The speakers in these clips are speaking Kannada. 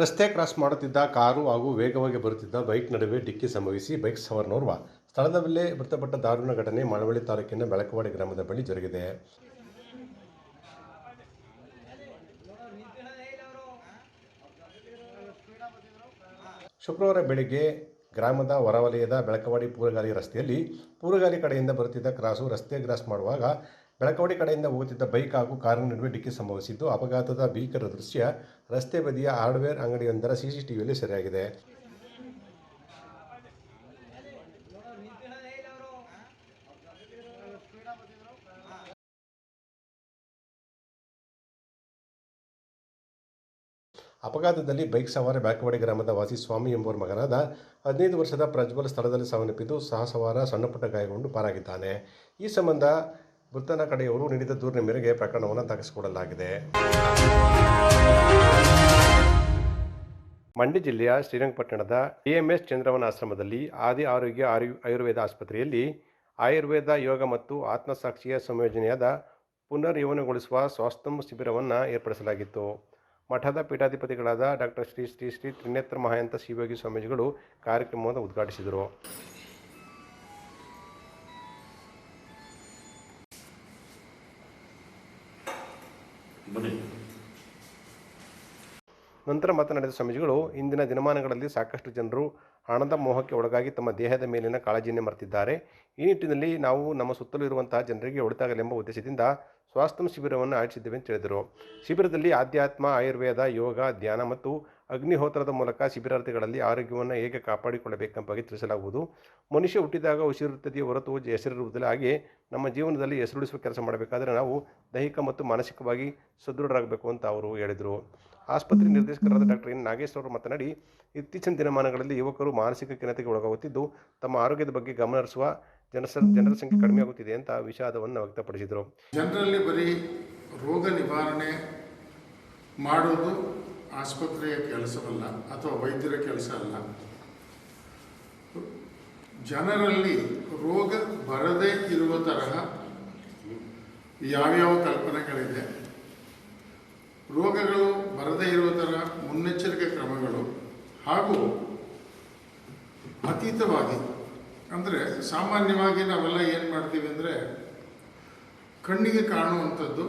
ರಸ್ತೆ ಕ್ರಾಸ್ ಮಾಡುತ್ತಿದ್ದ ಕಾರು ಹಾಗೂ ವೇಗವಾಗಿ ಬರುತ್ತಿದ್ದ ಬೈಕ್ ನಡುವೆ ಡಿಕ್ಕಿ ಸಂಭವಿಸಿ ಬೈಕ್ ಸವಾರನೋರ್ವ ಸ್ಥಳದಲ್ಲೇ ಮೃತಪಟ್ಟ ದಾರುಣ ಘಟನೆ ಮಳವಳ್ಳಿ ತಾಲೂಕಿನ ಬೆಳಕವಾಡಿ ಗ್ರಾಮದ ಬಳಿ ಜರುಗಿದೆ. ಶುಕ್ರವಾರ ಬೆಳಿಗ್ಗೆ ಗ್ರಾಮದ ಹೊರವಲಯದ ಬೆಳಕವಾಡಿ ಪೂರಗಾಲಿ ರಸ್ತೆಯಲ್ಲಿ ಪೂರಗಾಲಿ ಕಡೆಯಿಂದ ಬರುತ್ತಿದ್ದ ಕ್ರಾಸು ರಸ್ತೆ ಕ್ರಾಸ್ ಮಾಡುವಾಗ ಬೆಳಕವಾಡಿ ಕಡೆಯಿಂದ ಹೋಗುತ್ತಿದ್ದ ಬೈಕ್ ಹಾಗೂ ಕಾರಿನ ನಡುವೆ ಡಿಕ್ಕಿ ಸಂಭವಿಸಿದ್ದು, ಅಪಘಾತದ ಭೀಕರ ದೃಶ್ಯ ರಸ್ತೆ ಬದಿಯ ಹಾರ್ಡ್ವೇರ್ ಅಂಗಡಿಯೊಂದರ ಸಿಸಿಟಿವಿಯಲ್ಲಿ ಸೆರೆಯಾಗಿದೆ. ಅಪಘಾತದಲ್ಲಿ ಬೈಕ್ ಸವಾರ ಬ್ಯಾಕವಾಡಿ ಗ್ರಾಮದ ವಾಸಿ ಸ್ವಾಮಿ ಎಂಬುವರ ಮಗನಾದ ಹದಿನೈದು ವರ್ಷದ ಪ್ರಜ್ವಲ್ ಸ್ಥಳದಲ್ಲಿ ಸಾವನ್ನಪ್ಪಿದ್ದು ಸಹ ಸವಾರ ಸಣ್ಣಪುಟ್ಟ ಗಾಯಗೊಂಡು ಪಾರಾಗಿದ್ದಾನೆ. ಈ ಸಂಬಂಧ ಮೃತನ ಕಡೆಯವರು ನೀಡಿದ ದೂರಿನ ಮೇರೆಗೆ ಪ್ರಕರಣವನ್ನು ದಾಖಲಿಸಿಕೊಡಲಾಗಿದೆ. ಮಂಡ್ಯ ಜಿಲ್ಲೆಯ ಶ್ರೀರಂಗಪಟ್ಟಣದ ಡಿಎಂಎಸ್ ಚಂದ್ರವನ ಆಶ್ರಮದಲ್ಲಿ ಆದಿ ಆರೋಗ್ಯ ಆಯು, ಆಯುರ್ವೇದ ಆಸ್ಪತ್ರೆಯಲ್ಲಿ ಆಯುರ್ವೇದ ಯೋಗ ಮತ್ತು ಆತ್ಮಸಾಕ್ಷಿಯ ಸಂಯೋಜನೆಯಾದ ಪುನರ್ ಯೌವನಗೊಳಿಸುವ ಸ್ವಾಸ್ಥಮ ಶಿಬಿರವನ್ನು ಏರ್ಪಡಿಸಲಾಗಿತ್ತು. ಮಠದ ಪೀಠಾಧಿಪತಿಗಳಾದ ಡಾಕ್ಟರ್ ಶ್ರೀ ಶ್ರೀ ಶ್ರೀ ತ್ರಿನೇತ್ರ ಮಹಾಯಂತ ಶಿವಯೋಗಿ ಸ್ವಾಮೀಜಿಗಳು ಕಾರ್ಯಕ್ರಮವನ್ನು ಉದ್ಘಾಟಿಸಿದರು. ಬನ್ನಿ. ನಂತರ ಮಾತನಾಡಿದ ಸ್ವಾಮೀಜಿಗಳು, ಇಂದಿನ ದಿನಮಾನಗಳಲ್ಲಿ ಸಾಕಷ್ಟು ಜನರು ಹಣದ ಮೋಹಕ್ಕೆ ಒಳಗಾಗಿ ತಮ್ಮ ದೇಹದ ಮೇಲಿನ ಕಾಳಜಿಯನ್ನೇ ಮರೆತಿದ್ದಾರೆ. ಈ ನಿಟ್ಟಿನಲ್ಲಿ ನಾವು ನಮ್ಮ ಸುತ್ತಲೂ ಇರುವಂತಹ ಜನರಿಗೆ ಒಳಿತಾಗಲೆಂಬ ಉದ್ದೇಶದಿಂದ ಸ್ವಾಸ್ಥ್ಯ ಶಿಬಿರವನ್ನು ಆಯೋಜಿಸಿದ್ದೇವೆ ಅಂತ ಹೇಳಿದರು. ಶಿಬಿರದಲ್ಲಿ ಆಧ್ಯಾತ್ಮ, ಆಯುರ್ವೇದ, ಯೋಗ, ಧ್ಯಾನ ಮತ್ತು ಅಗ್ನಿಹೋತ್ರದ ಮೂಲಕ ಶಿಬಿರಾರ್ಥಿಗಳಲ್ಲಿ ಆರೋಗ್ಯವನ್ನು ಹೇಗೆ ಕಾಪಾಡಿಕೊಳ್ಳಬೇಕೆಂಬ ಬಗ್ಗೆ ತಿಳಿಸಲಾಗುವುದು. ಮನುಷ್ಯ ಹುಟ್ಟಿದಾಗ ಉಸಿರುತ್ತದೆಯೇ ಹೊರತು ಹೆಸರಿರುವುದಿಲ್ಲ. ಹಾಗೆ ನಮ್ಮ ಜೀವನದಲ್ಲಿ ಹೆಸರುಳಿಸುವ ಕೆಲಸ ಮಾಡಬೇಕಾದರೆ ನಾವು ದೈಹಿಕ ಮತ್ತು ಮಾನಸಿಕವಾಗಿ ಸದೃಢರಾಗಬೇಕು ಅಂತ ಅವರು ಹೇಳಿದರು. ಆಸ್ಪತ್ರೆ ನಿರ್ದೇಶಕರಾದ ಡಾಕ್ಟರ್ ಎನ್. ನಾಗೇಶ್ ಅವರು ಮಾತನಾಡಿ, ಇತ್ತೀಚಿನ ದಿನಮಾನಗಳಲ್ಲಿ ಯುವಕರು ಮಾನಸಿಕ ಖಿನ್ನತೆಗೆ ಒಳಗಾಗುತ್ತಿದ್ದು, ತಮ್ಮ ಆರೋಗ್ಯದ ಬಗ್ಗೆ ಗಮನ ಹರಿಸುವ ಜನಸ ಜನರ ಸಂಖ್ಯೆ ಕಡಿಮೆಯಾಗುತ್ತಿದೆ ಅಂತ ವಿಷಾದವನ್ನು ವ್ಯಕ್ತಪಡಿಸಿದರು. ಜನರಲ್ಲಿ ಬರೀ ರೋಗ ನಿವಾರಣೆ ಮಾಡೋದು ಆಸ್ಪತ್ರೆಯ ಕೆಲಸವಲ್ಲ ಅಥವಾ ವೈದ್ಯರ ಕೆಲಸ ಅಲ್ಲ. ಜನರಲ್ಲಿ ರೋಗ ಬರದೇ ಇರುವ ತರಹ ಯಾವ್ಯಾವ ಕಲ್ಪನೆಗಳಿದೆ? ರೋಗಗಳು ಬರದೇ ಇರುವ ತರಹ ಮುನ್ನೆಚ್ಚರಿಕೆ ಕ್ರಮಗಳು ಹಾಗೂ ಅತೀತವಾಗಿ ಅಂದರೆ ಸಾಮಾನ್ಯವಾಗಿ ನಾವೆಲ್ಲ ಏನು ಮಾಡ್ತೀವಿ ಅಂದರೆ ಕಣ್ಣಿಗೆ ಕಾಣುವಂಥದ್ದು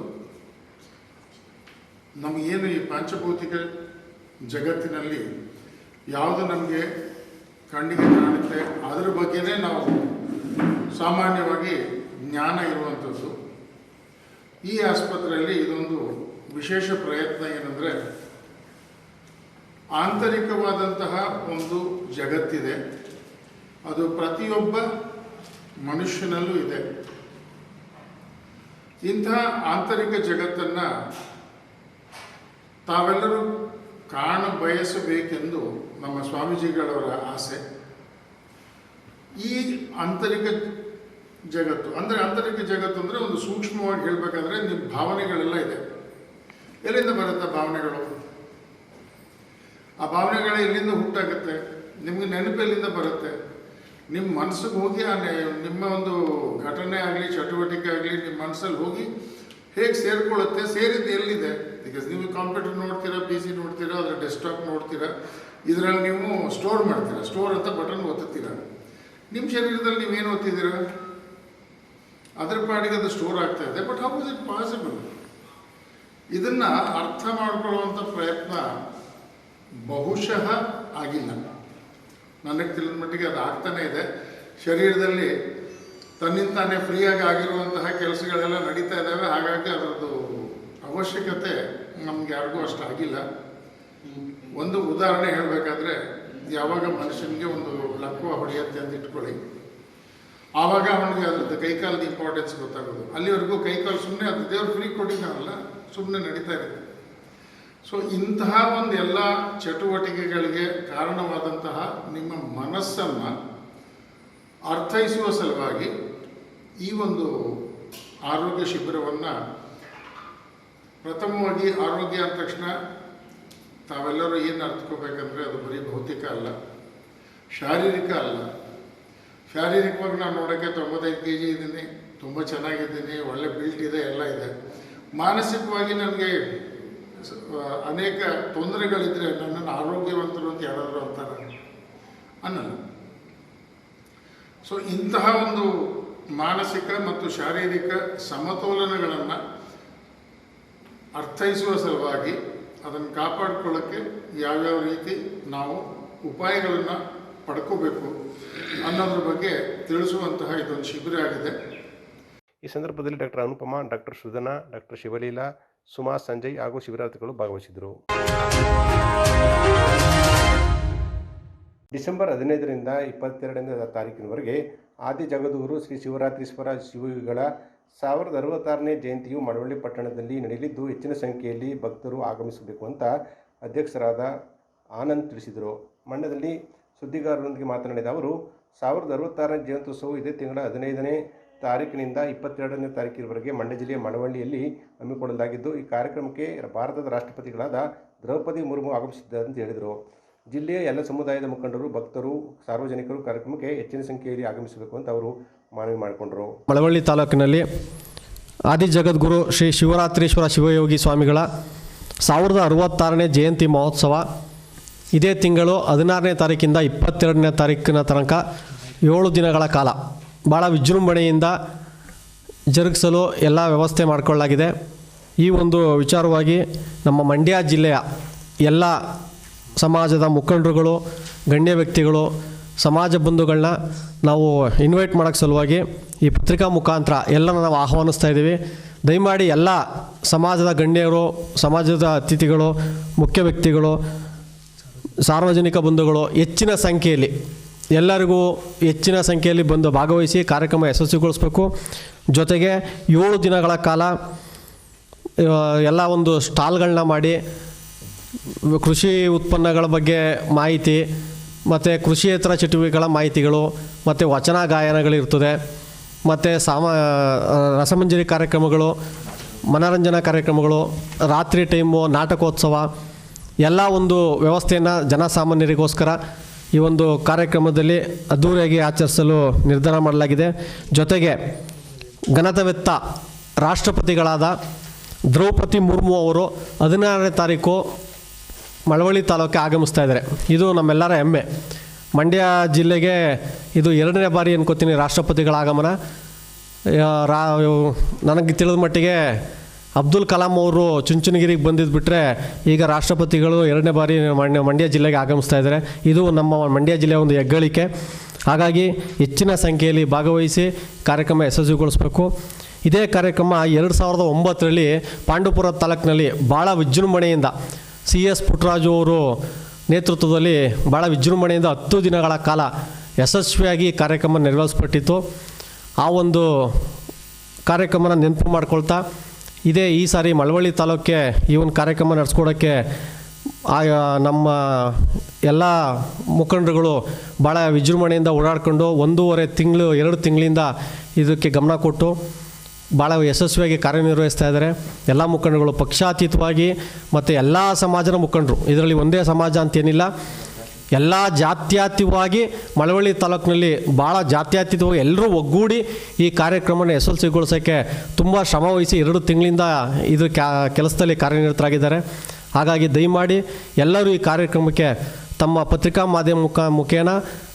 ನಮಗೇನು ಈ ಪಂಚಭೌತಿಕ ಜಗತ್ತಿನಲ್ಲಿ ಯಾವುದು ನಮಗೆ ಕಣ್ಣಿಗೆ ಕಾಣುತ್ತೆ, ಅದರ ಬಗ್ಗೆನೇ ನಾವು ಸಾಮಾನ್ಯವಾಗಿ ಜ್ಞಾನ ಇರುವಂಥದ್ದು. ಈ ಆಸ್ಪತ್ರೆಯಲ್ಲಿ ಇದೊಂದು ವಿಶೇಷ ಪ್ರಯತ್ನ ಏನಂದರೆ ಆಂತರಿಕವಾದಂತಹ ಒಂದು ಜಗತ್ತಿದೆ. ಅದು ಪ್ರತಿಯೊಬ್ಬ ಮನುಷ್ಯನಲ್ಲೂ ಇದೆ. ಇಂತಹ ಆಂತರಿಕ ಜಗತ್ತನ್ನು ತಾವೆಲ್ಲರೂ ಕಾಣ ಬಯಸಬೇಕೆಂದು ನಮ್ಮ ಸ್ವಾಮೀಜಿಗಳವರ ಆಸೆ. ಈ ಆಂತರಿಕ ಜಗತ್ತು, ಅಂದರೆ ಆಂತರಿಕ ಜಗತ್ತು ಅಂದರೆ ಒಂದು ಸೂಕ್ಷ್ಮವಾಗಿ ಹೇಳಬೇಕಂದ್ರೆ ನಿಮ್ಮ ಭಾವನೆಗಳೆಲ್ಲ ಇದೆ. ಎಲ್ಲಿಂದ ಬರುತ್ತೆ ಭಾವನೆಗಳು? ಆ ಭಾವನೆಗಳು ಎಲ್ಲಿಂದ ಹುಟ್ಟಾಗುತ್ತೆ? ನಿಮಗೆ ನೆನಪೆಲ್ಲಿಂದ ಬರುತ್ತೆ? ನಿಮ್ಮ ಮನಸ್ಸಿಗೆ ಹೋಗಿ ಆ ನಿಮ್ಮ ಒಂದು ಘಟನೆ ಆಗಲಿ, ಚಟುವಟಿಕೆ ಆಗಲಿ ನಿಮ್ಮ ಮನಸ್ಸಲ್ಲಿ ಹೋಗಿ ಹೇಗೆ ಸೇರ್ಕೊಳ್ಳುತ್ತೆ, ಸೇರಿದ್ದು ಎಲ್ಲಿದೆ? ಬಿಕಾಸ್ ನೀವು ಕಂಪ್ಯೂಟರ್ ನೋಡ್ತೀರಾ ಪಿ ಸಿ ನೋಡ್ತೀರಾ, ಅದರ ಡೆಸ್ಕ್ಟಾಪ್ ನೋಡ್ತೀರಾ, ಇದರಲ್ಲಿ ನೀವು ಸ್ಟೋರ್ ಮಾಡ್ತೀರಾ. ಸ್ಟೋರ್ ಅಂತ ಬಟನ್ ಒತ್ತುತ್ತೀರಾ. ನಿಮ್ಮ ಶರೀರದಲ್ಲಿ ನೀವೇನು ಓದ್ತಿದ್ದೀರಾ ಅದರ ಪಾಡಿಗೆ ಅದು ಸ್ಟೋರ್ ಆಗ್ತಾ ಇದೆ. But how is it possible ಇದನ್ನು ಅರ್ಥ ಮಾಡ್ಕೊಳ್ಳುವಂಥ ಪ್ರಯತ್ನ ಬಹುಶಃ ಆಗಿಲ್ಲ. ನನಗೆ ತಿಳಿದ ಮಟ್ಟಿಗೆ ಅದು ಆಗ್ತಾನೇ ಇದೆ. ಶರೀರದಲ್ಲಿ ತನ್ನಿಂತಾನೇ ಫ್ರೀಯಾಗಿ ಆಗಿರುವಂತಹ ಕೆಲಸಗಳೆಲ್ಲ ನಡೀತಾ ಇದ್ದಾವೆ. ಹಾಗಾಗಿ ಅದರದ್ದು ಅವಶ್ಯಕತೆ ನಮ್ಗೆ ಯಾರಿಗೂ ಅಷ್ಟು ಆಗಿಲ್ಲ. ಒಂದು ಉದಾಹರಣೆ ಹೇಳಬೇಕಾದ್ರೆ, ಯಾವಾಗ ಮನುಷ್ಯನಿಗೆ ಒಂದು ಲಕ್ವ ಹೊಡೆಯುತ್ತೆ ಅಂತ ಇಟ್ಕೊಳ್ಳಿ. ಆವಾಗ ಅವನಿಗೆ ಅದ್ರದ್ದು ಕೈಕಾಲದ ಇಂಪಾರ್ಟೆನ್ಸ್ ಗೊತ್ತಾಗೋದು. ಅಲ್ಲಿವರೆಗೂ ಕೈಕಾಲು ಸುಮ್ಮನೆ ಅದು ದೇವ್ರು ಫ್ರೀ ಕೊಟ್ಟಿದ್ದಾರಲ್ಲ ಸುಮ್ಮನೆ ನಡೀತಾ ಇರುತ್ತೆ. ಸೊ ಇಂತಹ ಒಂದು ಎಲ್ಲ ಚಟುವಟಿಕೆಗಳಿಗೆ ಕಾರಣವಾದಂತಹ ನಿಮ್ಮ ಮನಸ್ಸನ್ನು ಅರ್ಥೈಸುವ ಸಲುವಾಗಿ ಈ ಒಂದು ಆರೋಗ್ಯ ಶಿಬಿರವನ್ನು ಪ್ರಥಮವಾಗಿ ಆರೋಗ್ಯ ಅಂದ ತಕ್ಷಣ ತಾವೆಲ್ಲರೂ ಏನು ಅರ್ಥಕೋಬೇಕಂದ್ರೆ ಅದು ಬರೀ ಭೌತಿಕ ಅಲ್ಲ, ಶಾರೀರಿಕ ಅಲ್ಲ. ಶಾರೀರಿಕವಾಗಿ ನಾನು ನೋಡೋಕ್ಕೆ ತೊಂಬತ್ತೈದು ಕೆ ಜಿ ಇದ್ದೀನಿ, ತುಂಬ ಚೆನ್ನಾಗಿದ್ದೀನಿ, ಒಳ್ಳೆ ಬಿಲ್ಟ್ ಇದೆ, ಎಲ್ಲ ಇದೆ. ಮಾನಸಿಕವಾಗಿ ನನಗೆ ಅನೇಕ ತೊಂದರೆಗಳಿದ್ದರೆ ನನ್ನನ್ನು ಆರೋಗ್ಯವಂತರು ಅಂತ ಯಾರಾದರೂ ಅಂತಾರೆ? ಅನ್ನಲ್ಲ. ಸೊ ಇಂತಹ ಒಂದು ಮಾನಸಿಕ ಮತ್ತು ಶಾರೀರಿಕ ಸಮತೋಲನಗಳನ್ನು ಅರ್ಥೈಸುವ ಸಲುವಾಗಿ ಅದನ್ನು ಕಾಪಾಡಿಕೊಳ್ಳೋಕ್ಕೆ ಯಾವ್ಯಾವ ರೀತಿ ನಾವು ಉಪಾಯಗಳನ್ನು ಪಡ್ಕೋಬೇಕು ಅನ್ನೋದ್ರ ಬಗ್ಗೆ ತಿಳಿಸುವಂತಹ ಇದೊಂದು ಶಿಬಿರ ಆಗಿದೆ. ಈ ಸಂದರ್ಭದಲ್ಲಿ doctor Anupama, doctor Sudhana doctor Shivaleela, Suma, Sanjay ಹಾಗೂ ಶಿಬಿರಾರ್ಥಿಗಳು ಭಾಗವಹಿಸಿದರು. ಡಿಸೆಂಬರ್ ಹದಿನೈದರಿಂದ ಇಪ್ಪತ್ತೆರಡನೇ ತಾರೀಕಿನವರೆಗೆ ಆದಿ ಜಗದೂರು ಶ್ರೀ ಶಿವರಾತ್ರೀಶ್ವರ ಶಿವಯುಗಳ ಸಾವಿರದ ಅರವತ್ತಾರನೇ ಜಯಂತಿಯು ಮಳವಳ್ಳಿ ಪಟ್ಟಣದಲ್ಲಿ ನಡೆಯಲಿದ್ದು, ಹೆಚ್ಚಿನ ಸಂಖ್ಯೆಯಲ್ಲಿ ಭಕ್ತರು ಆಗಮಿಸಬೇಕು ಅಂತ ಅಧ್ಯಕ್ಷರಾದ ಆನಂದ್ ತಿಳಿಸಿದರು. ಮಂಡ್ಯದಲ್ಲಿ ಸುದ್ದಿಗಾರರೊಂದಿಗೆ ಮಾತನಾಡಿದ ಅವರು, ಸಾವಿರದ ಅರವತ್ತಾರನೇ ಜಯಂತ್ಯೋತ್ಸವವು ಇದೇ ತಿಂಗಳ ಹದಿನೈದನೇ ತಾರೀಕಿನಿಂದ ಇಪ್ಪತ್ತೆರಡನೇ ತಾರೀಕಿನವರೆಗೆ ಮಂಡ್ಯ ಜಿಲ್ಲೆಯ ಮಳವಳ್ಳಿಯಲ್ಲಿ ಹಮ್ಮಿಕೊಳ್ಳಲಾಗಿದ್ದು, ಈ ಕಾರ್ಯಕ್ರಮಕ್ಕೆ ಭಾರತದ ರಾಷ್ಟ್ರಪತಿಗಳಾದ ದ್ರೌಪದಿ ಮುರ್ಮು ಆಗಮಿಸಿದ್ದಾರೆ ಅಂತ ಹೇಳಿದರು. ಜಿಲ್ಲೆಯ ಎಲ್ಲ ಸಮುದಾಯದ ಮುಖಂಡರು, ಭಕ್ತರು, ಸಾರ್ವಜನಿಕರು ಕಾರ್ಯಕ್ರಮಕ್ಕೆ ಹೆಚ್ಚಿನ ಸಂಖ್ಯೆಯಲ್ಲಿ ಆಗಮಿಸಬೇಕು ಅಂತ ಅವರು ಮನವಿ ಮಾಡಿಕೊಂಡರು. ಮಳವಳ್ಳಿ ತಾಲೂಕಿನಲ್ಲಿ ಆದಿ ಜಗದ್ಗುರು ಶ್ರೀ ಶಿವರಾತ್ರೀಶ್ವರ ಶಿವಯೋಗಿ ಸ್ವಾಮಿಗಳ ಸಾವಿರದ ಅರವತ್ತಾರನೇ ಜಯಂತಿ ಮಹೋತ್ಸವ. ಇದೇ ತಿಂಗಳು ಹದಿನಾರನೇ ತಾರೀಕಿಂದ ಇಪ್ಪತ್ತೆರಡನೇ ತಾರೀಕಿನ ತನಕ ಏಳು ದಿನಗಳ ಕಾಲ. ಭಾಳ ವಿಜೃಂಭಣೆಯಿಂದ ಜರುಗಿಸಲು ಎಲ್ಲ ವ್ಯವಸ್ಥೆ ಮಾಡಿಕೊಳ್ಳಲಾಗಿದೆ. ಈ ಒಂದು ವಿಚಾರವಾಗಿ ನಮ್ಮ ಮಂಡ್ಯ ಜಿಲ್ಲೆಯ ಎಲ್ಲ ಸಮಾಜದ ಮುಖಂಡರುಗಳು, ಗಣ್ಯ ವ್ಯಕ್ತಿಗಳು, ಸಮಾಜ ಬಂಧುಗಳನ್ನ ನಾವು ಇನ್ವೈಟ್ ಮಾಡೋಕ್ಕೆ ಸಲುವಾಗಿ ಈ ಪತ್ರಿಕಾ ಮುಖಾಂತರ ಎಲ್ಲನ ನಾವು ಆಹ್ವಾನಿಸ್ತಾ ಇದ್ದೀವಿ. ದಯಮಾಡಿ ಎಲ್ಲ ಸಮಾಜದ ಗಣ್ಯರು, ಸಮಾಜದ ಅತಿಥಿಗಳು, ಮುಖ್ಯ ವ್ಯಕ್ತಿಗಳು, ಸಾರ್ವಜನಿಕ ಬಂಧುಗಳು ಹೆಚ್ಚಿನ ಸಂಖ್ಯೆಯಲ್ಲಿ ಎಲ್ಲರಿಗೂ ಹೆಚ್ಚಿನ ಸಂಖ್ಯೆಯಲ್ಲಿ ಬಂದು ಭಾಗವಹಿಸಿ ಕಾರ್ಯಕ್ರಮ ಯಶಸ್ವಿಗೊಳಿಸಬೇಕು. ಜೊತೆಗೆ ಏಳು ದಿನಗಳ ಕಾಲ ಎಲ್ಲ ಒಂದು ಸ್ಟಾಲ್ಗಳನ್ನ ಮಾಡಿ ಕೃಷಿ ಉತ್ಪನ್ನಗಳ ಬಗ್ಗೆ ಮಾಹಿತಿ, ಮತ್ತು ಕೃಷಿಯೇತರ ಚಟುವಟಿಕೆಗಳ ಮಾಹಿತಿಗಳು, ಮತ್ತು ವಚನ ಗಾಯನಗಳಿರ್ತದೆ, ಮತ್ತು ಸಾಮ, ರಸಮಂಜರಿ ಕಾರ್ಯಕ್ರಮಗಳು, ಮನೋರಂಜನಾ ಕಾರ್ಯಕ್ರಮಗಳು, ರಾತ್ರಿ ಟೈಮು ನಾಟಕೋತ್ಸವ, ಎಲ್ಲ ಒಂದು ವ್ಯವಸ್ಥೆಯನ್ನು ಜನಸಾಮಾನ್ಯರಿಗೋಸ್ಕರ ಈ ಒಂದು ಕಾರ್ಯಕ್ರಮದಲ್ಲಿ ಅದ್ಧೂರಿಯಾಗಿ ಆಚರಿಸಲು ನಿರ್ಧಾರ ಮಾಡಲಾಗಿದೆ. ಜೊತೆಗೆ ಘನತವೆತ್ತ ರಾಷ್ಟ್ರಪತಿಗಳಾದ ದ್ರೌಪದಿ ಮುರ್ಮು ಅವರು ಹದಿನಾರನೇ ತಾರೀಕು ಮಳವಳ್ಳಿ ತಾಲೂಕಿಗೆ ಆಗಮಿಸ್ತಾ ಇದ್ದಾರೆ. ಇದು ನಮ್ಮೆಲ್ಲರ ಹೆಮ್ಮೆ. ಮಂಡ್ಯ ಜಿಲ್ಲೆಗೆ ಇದು ಎರಡನೇ ಬಾರಿ ಅನ್ಕೋತೀನಿ ರಾಷ್ಟ್ರಪತಿಗಳ ಆಗಮನ. ರಾ ನನಗೆ ತಿಳಿದ ಮಟ್ಟಿಗೆ ಅಬ್ದುಲ್ ಕಲಾಂ ಅವರು ಚುಂಚನಗಿರಿಗೆ ಬಂದಿದ್ದು ಬಿಟ್ಟರೆ ಈಗ ರಾಷ್ಟ್ರಪತಿಗಳು ಎರಡನೇ ಬಾರಿ ಮಂಡ್ಯ ಮಂಡ್ಯ ಜಿಲ್ಲೆಗೆ ಆಗಮಿಸ್ತಾ ಇದ್ದಾರೆ. ಇದು ನಮ್ಮ ಮಂಡ್ಯ ಜಿಲ್ಲೆಯ ಒಂದು ಹೆಗ್ಗಳಿಕೆ. ಹಾಗಾಗಿ ಹೆಚ್ಚಿನ ಸಂಖ್ಯೆಯಲ್ಲಿ ಭಾಗವಹಿಸಿ ಕಾರ್ಯಕ್ರಮ ಯಶಸ್ವಿಗೊಳಿಸಬೇಕು. ಇದೇ ಕಾರ್ಯಕ್ರಮ ಎರಡು ಸಾವಿರದ ಒಂಬತ್ತರಲ್ಲಿ ಪಾಂಡುಪುರ ತಾಲೂಕಿನಲ್ಲಿ ಭಾಳ ವಿಜೃಂಭಣೆಯಿಂದ ಸಿ ಎಸ್ ಪುಟ್ಟರಾಜು ಅವರು ನೇತೃತ್ವದಲ್ಲಿ ಭಾಳ ವಿಜೃಂಭಣೆಯಿಂದ ಹತ್ತು ದಿನಗಳ ಕಾಲ ಯಶಸ್ವಿಯಾಗಿ ಕಾರ್ಯಕ್ರಮ ನೆರವೇರಿಸಲ್ಪಟ್ಟಿತ್ತು ಆ ಒಂದು ಕಾರ್ಯಕ್ರಮನ ನೆನಪು ಮಾಡ್ಕೊಳ್ತಾ, ಇದೇ ಈ ಸಾರಿ ಮಳವಳ್ಳಿ ತಾಲೂಕಿಗೆ ಈ ಒಂದು ಕಾರ್ಯಕ್ರಮ ನಡೆಸ್ಕೊಡೋಕ್ಕೆ ಆಯಾ ನಮ್ಮ ಎಲ್ಲ ಮುಖಂಡರುಗಳು ಭಾಳ ವಿಜೃಂಭಣೆಯಿಂದ ಓಡಾಡಿಕೊಂಡು ಒಂದೂವರೆ ತಿಂಗಳು, ಎರಡು ತಿಂಗಳಿಂದ ಇದಕ್ಕೆ ಗಮನ ಕೊಟ್ಟು ಭಾಳ ಯಶಸ್ವಿಯಾಗಿ ಕಾರ್ಯನಿರ್ವಹಿಸ್ತಾ ಇದ್ದಾರೆ. ಎಲ್ಲ ಮುಖಂಡರುಗಳು ಪಕ್ಷಾತೀತವಾಗಿ ಮತ್ತು ಎಲ್ಲ ಸಮಾಜದ ಮುಖಂಡರು. ಇದರಲ್ಲಿ ಒಂದೇ ಸಮಾಜ ಅಂತೇನಿಲ್ಲ. ಎಲ್ಲ ಜಾತ್ಯಾತೀತವಾಗಿ ಮಳವಳ್ಳಿ ತಾಲೂಕಿನಲ್ಲಿ ಭಾಳ ಜಾತ್ಯಾತೀತವಾಗಿ ಎಲ್ಲರೂ ಒಗ್ಗೂಡಿ ಈ ಕಾರ್ಯಕ್ರಮನ ಯಶಸ್ವಿಗೊಳಿಸೋಕ್ಕೆ ತುಂಬ ಶ್ರಮ ವಹಿಸಿ ಎರಡು ತಿಂಗಳಿಂದ ಇದು ಕೆಲಸದಲ್ಲಿ ಕಾರ್ಯನಿರತರಾಗಿದ್ದಾರೆ. ಹಾಗಾಗಿ ದಯಮಾಡಿ ಎಲ್ಲರೂ ಈ ಕಾರ್ಯಕ್ರಮಕ್ಕೆ ತಮ್ಮ ಪತ್ರಿಕಾ ಮಾಧ್ಯಮ ಮುಖ, ಮುಖೇನ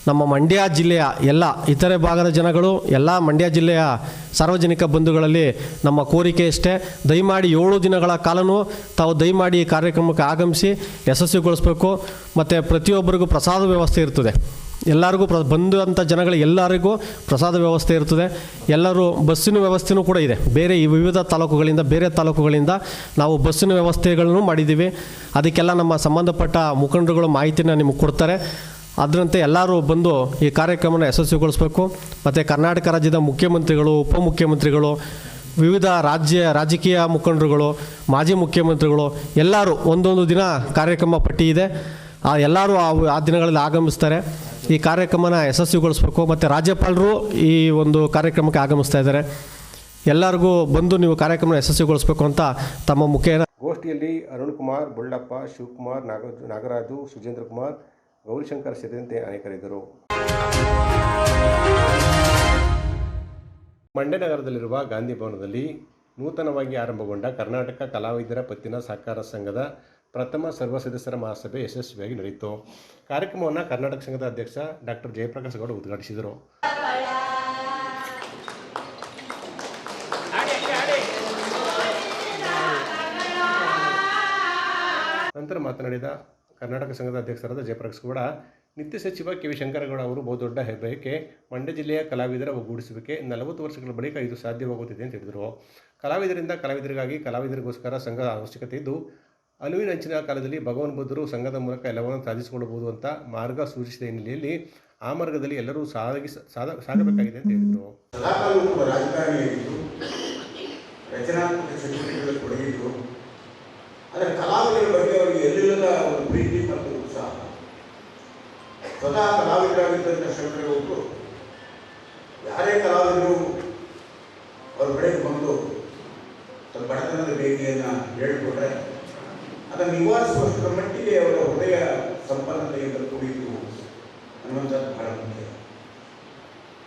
ನಮ್ಮ ಮಂಡ್ಯ ಜಿಲ್ಲೆಯ ಎಲ್ಲ ಇತರೆ ಭಾಗದ ಜನಗಳು, ಎಲ್ಲ ಮಂಡ್ಯ ಜಿಲ್ಲೆಯ ಸಾರ್ವಜನಿಕ ಬಂಧುಗಳಲ್ಲಿ ನಮ್ಮ ಕೋರಿಕೆ ಇಷ್ಟೇ. ದಯಮಾಡಿ ಏಳು ದಿನಗಳ ಕಾಲನೂ ತಾವು ದಯಮಾಡಿ ಈ ಕಾರ್ಯಕ್ರಮಕ್ಕೆ ಆಗಮಿಸಿ ಯಶಸ್ವಿಗೊಳಿಸಬೇಕು. ಮತ್ತು ಪ್ರತಿಯೊಬ್ಬರಿಗೂ ಪ್ರಸಾದ ವ್ಯವಸ್ಥೆ ಇರ್ತದೆ. ಎಲ್ಲರಿಗೂ ಪ್ರ ಬಂದಂಥ ಜನಗಳಿಗೆ ಎಲ್ಲರಿಗೂ ಪ್ರಸಾದ ವ್ಯವಸ್ಥೆ ಇರ್ತದೆ. ಎಲ್ಲರೂ ಬಸ್ಸಿನ ವ್ಯವಸ್ಥೆನೂ ಕೂಡ ಇದೆ. ಬೇರೆ ಈ ವಿವಿಧ ತಾಲೂಕುಗಳಿಂದ, ಬೇರೆ ತಾಲೂಕುಗಳಿಂದ ನಾವು ಬಸ್ಸಿನ ವ್ಯವಸ್ಥೆಗಳನ್ನು ಮಾಡಿದ್ದೀವಿ. ಅದಕ್ಕೆಲ್ಲ ನಮ್ಮ ಸಂಬಂಧಪಟ್ಟ ಮುಖಂಡರುಗಳು ಮಾಹಿತಿನ ನಿಮಗೆ ಕೊಡ್ತಾರೆ. ಅದರಂತೆ ಎಲ್ಲರೂ ಬಂದು ಈ ಕಾರ್ಯಕ್ರಮನ ಯಶಸ್ವಿಗೊಳಿಸಬೇಕು. ಮತ್ತು ಕರ್ನಾಟಕ ರಾಜ್ಯದ ಮುಖ್ಯಮಂತ್ರಿಗಳು, ಉಪಮುಖ್ಯಮಂತ್ರಿಗಳು, ವಿವಿಧ ರಾಜ್ಯ ರಾಜಕೀಯ ಮುಖಂಡರುಗಳು, ಮಾಜಿ ಮುಖ್ಯಮಂತ್ರಿಗಳು, ಎಲ್ಲರೂ ಒಂದೊಂದು ದಿನ ಕಾರ್ಯಕ್ರಮ ಪಟ್ಟಿ ಇದೆ. ಆ ಎಲ್ಲರೂ ಆ ಆ ದಿನಗಳಲ್ಲಿ ಆಗಮಿಸ್ತಾರೆ. ಈ ಕಾರ್ಯಕ್ರಮನ ಯಶಸ್ವಿಗೊಳಿಸಬೇಕು. ಮತ್ತು ರಾಜ್ಯಪಾಲರು ಈ ಒಂದು ಕಾರ್ಯಕ್ರಮಕ್ಕೆ ಆಗಮಿಸ್ತಾ ಇದ್ದಾರೆ. ಎಲ್ಲರಿಗೂ ಬಂದು ನೀವು ಕಾರ್ಯಕ್ರಮ ಯಶಸ್ವಿಗೊಳಿಸಬೇಕು ಅಂತ ತಮ್ಮ ಮುಖೇನ ಗೋಷ್ಠಿಯಲ್ಲಿ ಅರುಣ್ ಕುಮಾರ್, ಬುಳ್ಳಪ್ಪ, ಶಿವಕುಮಾರ್, ನಾಗ, ನಾಗರಾಜು, ಸುಜೇಂದ್ರ ಕುಮಾರ್ ಗೌರಿಶಂಕರ್ ಸೇರಿದಂತೆ ಅನೇಕರಿದ್ದರು. ಮಂಡ್ಯ ನಗರದಲ್ಲಿರುವ ಗಾಂಧಿ ಭವನದಲ್ಲಿ ನೂತನವಾಗಿ ಆರಂಭಗೊಂಡ ಕರ್ನಾಟಕ ಕಲಾವಿದರ ಪತ್ತಿನ ಸಹಕಾರ ಸಂಘದ ಪ್ರಥಮ ಸರ್ವ ಸದಸ್ಯರ ಮಹಾಸಭೆ ಯಶಸ್ವಿಯಾಗಿ ನಡೆಯಿತು. ಕಾರ್ಯಕ್ರಮವನ್ನು ಕರ್ನಾಟಕ ಸಂಘದ ಅಧ್ಯಕ್ಷ ಡಾಕ್ಟರ್ ಜಯಪ್ರಕಾಶ್ ಗೌಡ ಉದ್ಘಾಟಿಸಿದರು. ನಂತರ ಮಾತನಾಡಿದ ಕರ್ನಾಟಕ ಸಂಘದ ಅಧ್ಯಕ್ಷರಾದ ಜಯಪ್ರಕಾಶ್ ಗೌಡ, ನಿತ್ಯ ಸಚಿವ ಕೆ ವಿ ಶಂಕರಗೌಡ ಅವರು ಬಹುದೊಡ್ಡ ಹೆಬ್ಬಯಕ್ಕೆ ಮಂಡ್ಯ ಜಿಲ್ಲೆಯ ಕಲಾವಿದರ ಒಗ್ಗೂಡಿಸುವಿಕೆ ನಲವತ್ತು ವರ್ಷಗಳ ಬಳಿಕ ಇದು ಸಾಧ್ಯವಾಗುತ್ತಿದೆ ಅಂತ ಹೇಳಿದರು. ಕಲಾವಿದರಿಂದ ಕಲಾವಿದರಿಗಾಗಿ ಕಲಾವಿದರಿಗೋಸ್ಕರ ಸಂಘದ ಅವಶ್ಯಕತೆ ಇದ್ದು ಅಲುವಿನ ಅಂಚಿನ ಕಾಲದಲ್ಲಿ ಭಗವಾನ್ ಬುದ್ಧರು ಸಂಘದ ಮೂಲಕ ಎಲ್ಲವನ್ನು ಸಾಧಿಸಿಕೊಳ್ಳಬಹುದು ಅಂತ ಮಾರ್ಗ ಸೂಚಿಸಿದ ಹಿನ್ನೆಲೆಯಲ್ಲಿ ಆ ಮಾರ್ಗದಲ್ಲಿ ಎಲ್ಲರೂ ಸಾಗಿ ಸಾಗಬೇಕಾಗಿದೆ ಅಂತ ಹೇಳಿದರು. ರಚನಾತ್ಮಕ ಆದರೆ ಕಲಾವಿದರ ಬಗ್ಗೆ ಅವರಿಗೆ ಎಲ್ಲಿಲ್ಲದ ಒಂದು ಪ್ರೀತಿ ಮತ್ತು ಉತ್ಸಾಹ. ಸ್ವತಃ ಕಲಾವಿದರಾಗಿದ್ದಂಥ ಶಂಕರಗೌಡರು ಯಾರೇ ಕಲಾವಿದರು ಅವ್ರ ಕಡೆಗೆ ಬಂದು ತಮ್ಮ ಬಡತನದ ಬೇಡಿಕೆಯನ್ನು ಹೇಳಿಕೊಟ್ರೆ ಅದನ್ನು ನಿವಾರಿಸುವಷ್ಟರ ಮಟ್ಟಿಗೆ ಅವರ ಹೃದಯ ಸಂಪನ್ನತೆಯಿಂದ ಕೂಡಿದ್ದು ಅನ್ನುವಂಥದ್ದು ಬಹಳ ಮುಖ್ಯ.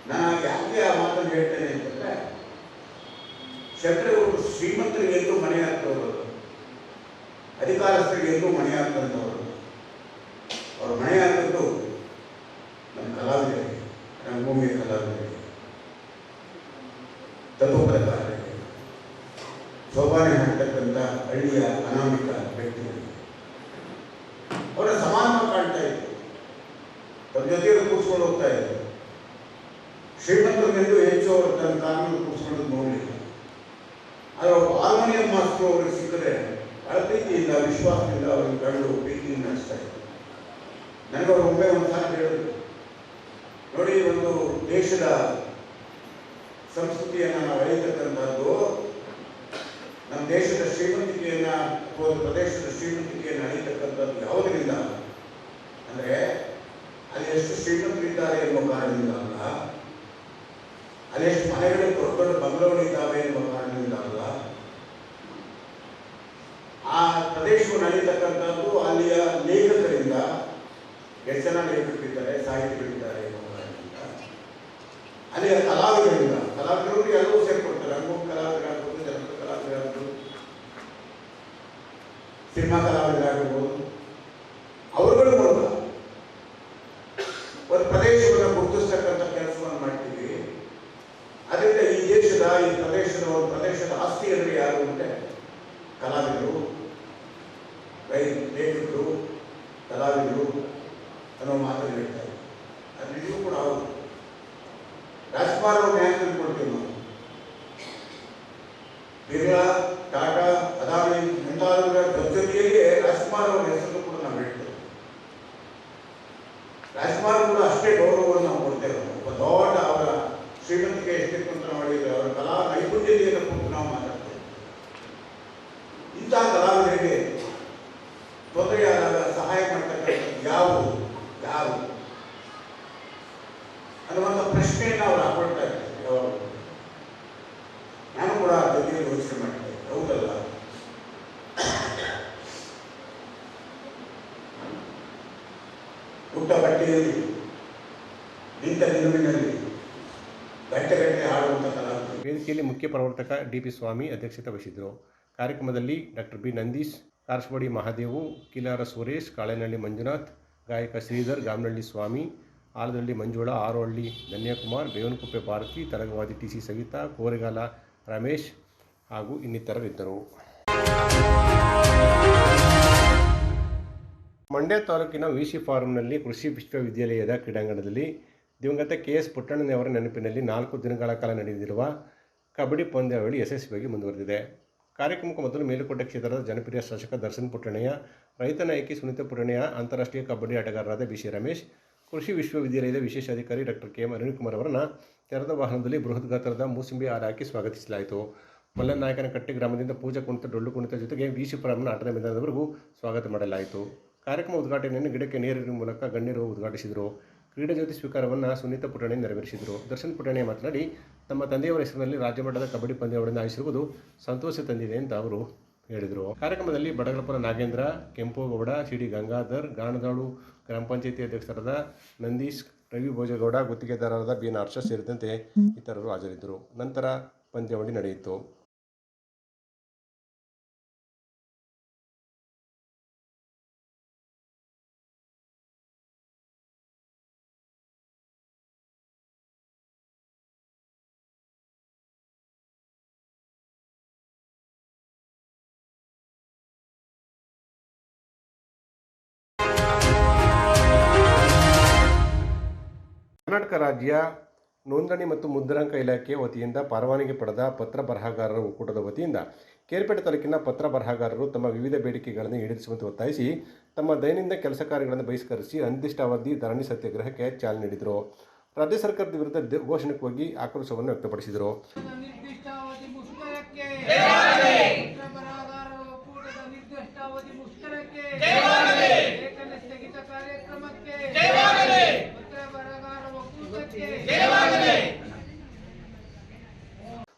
ನಾನು ಯಾಕೆ ಆ ಮಾತನ್ನು ಹೇಳ್ತೇನೆ ಅಂತಂದರೆ ಶಂಕರಗೌಡರು ಶ್ರೀಮಂತರಿಗೆ riesgo manejar cuando pues, embargo, ಪ್ರವರ್ತಕ ಡಿ ಪಿ ಸ್ವಾಮಿ ಅಧ್ಯಕ್ಷತೆ ವಹಿಸಿದರು ಕಾರ್ಯಕ್ರಮದಲ್ಲಿ ಡಾಕ್ಟರ್ ಬಿ. ನಂದೀಶ್ ಕಾರಸವಾಡಿ ಮಹಾದೇವು, ಕಿಲಾರ ಸುರೇಶ್, ಕಾಳೆನಹಳ್ಳಿ ಮಂಜುನಾಥ್, ಗಾಯಕ ಶ್ರೀಧರ್, ಗಾಮನಹಳ್ಳಿ ಸ್ವಾಮಿ, ಆಲದಹಳ್ಳಿ ಮಂಜುಳಾ ಆರೋಹಳ್ಳಿ ಧನ್ಯಕುಮಾರ್, ಬೇವನಕುಪ್ಪೆ ಭಾರತಿ, ತರಗವಾದಿ ಟಿ ಸಿ ಸವಿತಾ, ಕೋರೆಗಾಲ ರಮೇಶ್ ಹಾಗೂ ಇನ್ನಿತರರಿದ್ದರು. ಮಂಡ್ಯ ತಾಲೂಕಿನ ವಿಸಿ ಫಾರಂನಲ್ಲಿ ಕೃಷಿ ವಿಶ್ವವಿದ್ಯಾಲಯದ ಕ್ರೀಡಾಂಗಣದಲ್ಲಿ ದಿವಂಗತ ಕೆ ಎಸ್ ಪುಟ್ಟಣ್ಣನವರ ನೆನಪಿನಲ್ಲಿ ನಾಲ್ಕು ದಿನಗಳ ಕಾಲ ನಡೆದಿರುವ ಕಬಡ್ಡಿ ಪಂದ್ಯಾವಳಿ ಯಶಸ್ವಿಯಾಗಿ ಮುಂದುವರೆದಿದೆ. ಕಾರ್ಯಕ್ರಮಕ್ಕೆ ಮೊದಲು ಮೇಲುಕೋಟೆ ಕ್ಷೇತ್ರದ ಜನಪ್ರಿಯ ಶಾಸಕ ದರ್ಶನ್ ಪುಟ್ಟಣಯ್ಯ, ರೈತ ನಾಯಕಿ ಸುನೀತಾ ಪುಟ್ಟಣಯ್ಯ, ಅಂತಾರಾಷ್ಟ್ರೀಯ ಕಬಡ್ಡಿ ಆಟಗಾರರಾದ ಬಿ ರಮೇಶ್, ಕೃಷಿ ವಿಶ್ವವಿದ್ಯಾಲಯದ ವಿಶೇಷ ಅಧಿಕಾರಿ ಡಾಕ್ಟರ್ ಕೆ ಎಂ ಅರುಣ್ಕುಮಾರ್ ಅವರನ್ನು ತೆರೆದ ವಾಹನದಲ್ಲಿ ಬೃಹತ್ ಗಾತ್ರದ ಮೂಸಿಂಬಿ ಹಾರ ಹಾಕಿ ಸ್ವಾಗತಿಸಲಾಯಿತು. ಮಲ್ಲನಾಯಕನಕಟ್ಟೆ ಗ್ರಾಮದಿಂದ ಪೂಜಾ ಕುಣಿತ, ಡೊಳ್ಳು ಕುಣಿತ ಜೊತೆಗೆ ವಿ ಶಿವರಾಮನ ಆಟದ ಮೈದಾನದವರೆಗೂ ಸ್ವಾಗತ ಮಾಡಲಾಯಿತು. ಕಾರ್ಯಕ್ರಮ ಉದ್ಘಾಟನೆಯನ್ನು ಗಿಡಕ್ಕೆ ನೀರಿನ ಮೂಲಕ ಗಣ್ಯರು ಉದ್ಘಾಟಿಸಿದರು. ಕ್ರೀಡಾ ಜ್ಯೋತಿ ಸ್ವೀಕಾರವನ್ನು ಸುನೀತಾ ಪುಟಾಣಿ ನೆರವೇರಿಸಿದರು. ದರ್ಶನ್ ಪುಟಾಣಿ ಮಾತನಾಡಿ, ತಮ್ಮ ತಂದೆಯವರ ಹೆಸರಿನಲ್ಲಿ ರಾಜ್ಯಮಟ್ಟದ ಕಬಡ್ಡಿ ಪಂದ್ಯಾವಳಿಯನ್ನು ಆಯೋಜಿಸಿರುವುದು ಸಂತೋಷ ತಂದಿದೆ ಅಂತ ಅವರು ಹೇಳಿದರು. ಕಾರ್ಯಕ್ರಮದಲ್ಲಿ ಬಡಗಲಪುರ ನಾಗೇಂದ್ರ, ಕೆಂಪುಗೌಡ ಸಿ ಡಿ ಗಂಗಾಧರ್ ಗಾಣದಾಳು ಗ್ರಾಮ ಪಂಚಾಯಿತಿ ಅಧ್ಯಕ್ಷರಾದ ನಂದೀಶ್, ರವಿ ಭೋಜೇಗೌಡ, ಗುತ್ತಿಗೆದಾರರಾದ ಬಿ ಎನ್ ಸೇರಿದಂತೆ ಇತರರು ಹಾಜರಿದ್ದರು. ನಂತರ ಪಂದ್ಯಾವಳಿ ನಡೆಯಿತು. ಕರ್ನಾಟಕ ರಾಜ್ಯ ನೋಂದಣಿ ಮತ್ತು ಮುದ್ರಾಂಕ ಇಲಾಖೆ ವತಿಯಿಂದ ಪರವಾನಗಿ ಪಡೆದ ಪತ್ರ ಬರಹಗಾರರ ಒಕ್ಕೂಟದ ವತಿಯಿಂದ ಕೇರ್ಪೇಟೆ ತಾಲೂಕಿನ ಪತ್ರ ಬರಹಗಾರರು ತಮ್ಮ ವಿವಿಧ ಬೇಡಿಕೆಗಳನ್ನು ಈಡೇರಿಸುವಂತೆ ಒತ್ತಾಯಿಸಿ ತಮ್ಮ ದೈನಂದಿನ ಕೆಲಸ ಕಾರ್ಯಗಳನ್ನು ಬಹಿಷ್ಕರಿಸಿ ಅನಿರ್ದಿಷ್ಟಾವಧಿ ಧರಣಿ ಸತ್ಯಾಗ್ರಹಕ್ಕೆ ಚಾಲನೆ ನೀಡಿದರು. ರಾಜ್ಯ ಸರ್ಕಾರದ ವಿರುದ್ಧ ಘೋಷಣೆಗಾಗಿ ಘೋಷಣೆಗೆ ಹೋಗಿ ಆಕ್ರೋಶವನ್ನು ವ್ಯಕ್ತಪಡಿಸಿದರು. ನಿರ್ದಿಷ್ಟಾವಧಿ